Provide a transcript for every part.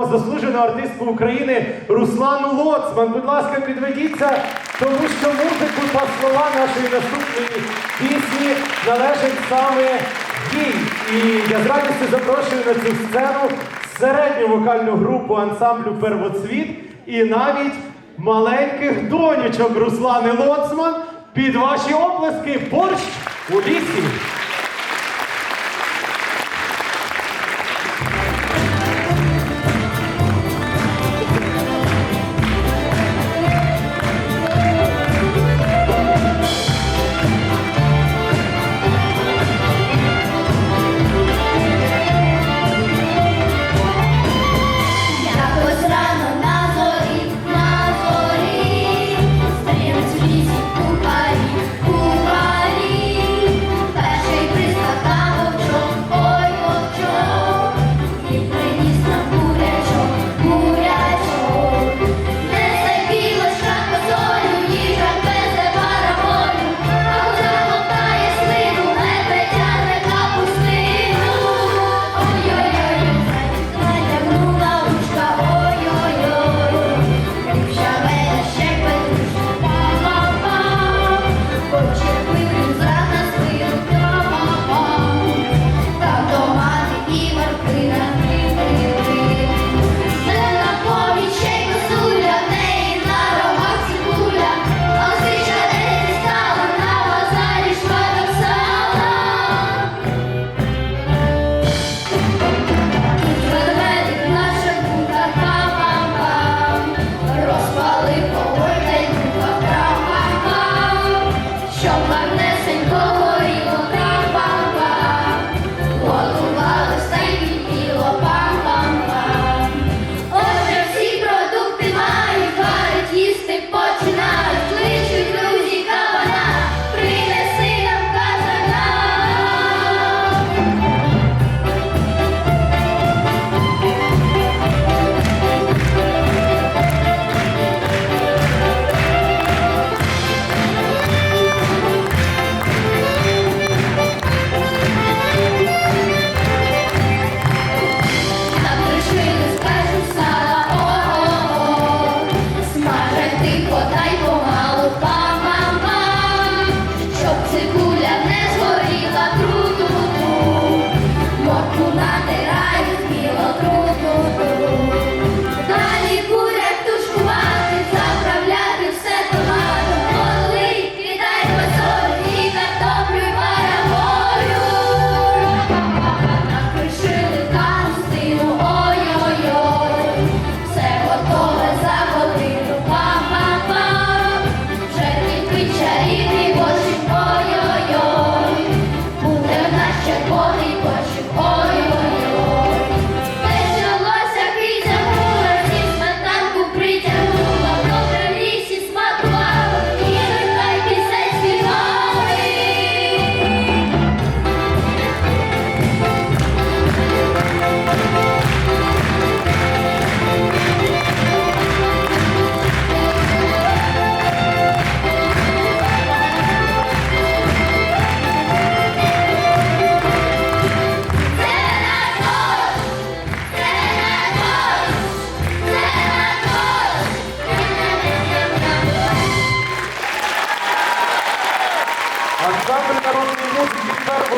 Заслужену артистку України Руслану Лоцман. Будь ласка, підведіться, тому що музику та слова нашої наступної пісні належать саме їй. І я з радістю запрошую на цю сцену середню вокальну групу ансамблю Первоцвіт і навіть маленьких донечок Руслани Лоцман під ваші оплески борщ у лісі.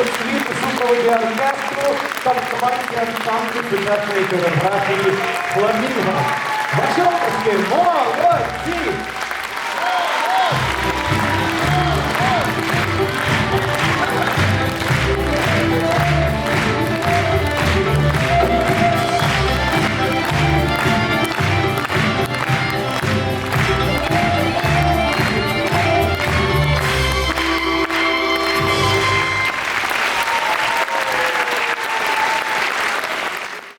концерт супроводі оркестру та формація танку бюджетної демографії «Фламінго». Бачовські молодці!